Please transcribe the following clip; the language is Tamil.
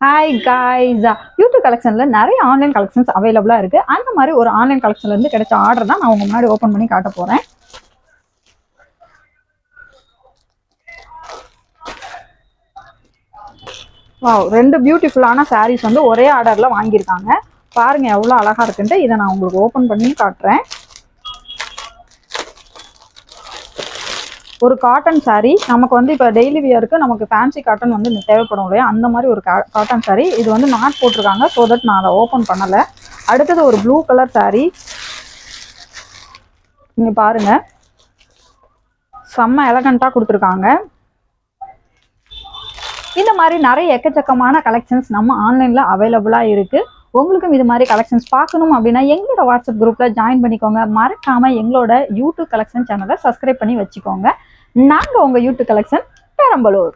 ஹாய் காய்ஸா யூடியூப் கலெக்ஷனில் நிறைய ஆன்லைன் கலெக்ஷன்ஸ் அவைலபிளாக இருக்குது அந்த மாதிரி ஒரு ஆன்லைன் கலெக்ஷன்லேருந்து கிடைச்ச ஆர்டர் தான் நான் உங்கள் முன்னாடி ஓப்பன் பண்ணி காட்ட போகிறேன் வா ரெண்டு பியூட்டிஃபுல்லான சாரீஸ் வந்து ஒரே ஆர்டரில் வாங்கியிருக்காங்க. பாருங்கள் எவ்வளோ அழகாக இருக்குன்ட்டு இதை நான் உங்களுக்கு ஓப்பன் பண்ணி காட்டுறேன். ஒரு காட்டன் saree நமக்கு வந்து இப்போ டெய்லி வியருக்கு நமக்கு ஃபேன்சி காட்டன் வந்து தேவைப்படும் இல்லையா? அந்த மாதிரி ஒரு கா காட்டன் saree. இது வந்து நாட் போட்டிருக்காங்க ஸோ தட் நான் அதை ஓப்பன் பண்ணலை. அடுத்தது ஒரு ப்ளூ கலர் saree. நீங்கள் பாருங்க. செம்ம எலகண்ட்டாக கொடுத்துருக்காங்க. இந்த மாதிரி நிறைய எக்கச்சக்கமான கலெக்ஷன்ஸ் நம்ம ஆன்லைனில் அவைலபிளாக இருக்குது உங்களுக்கும் இது மாதிரி கலெக்ஷன்ஸ் பார்க்கணும் அப்படின்னா எங்களோட வாட்ஸ்அப் குரூப்பில் ஜாயின் பண்ணிக்கோங்க. மறக்காமல் எங்களோட யூடியூப் கலெக்ஷன் சேனலை சப்ஸ்கிரைப் பண்ணி வச்சுக்கோங்க. நாங்கள் உங்கள் யூடியூப் கலெக்ஷன் பெரம்பலூர்.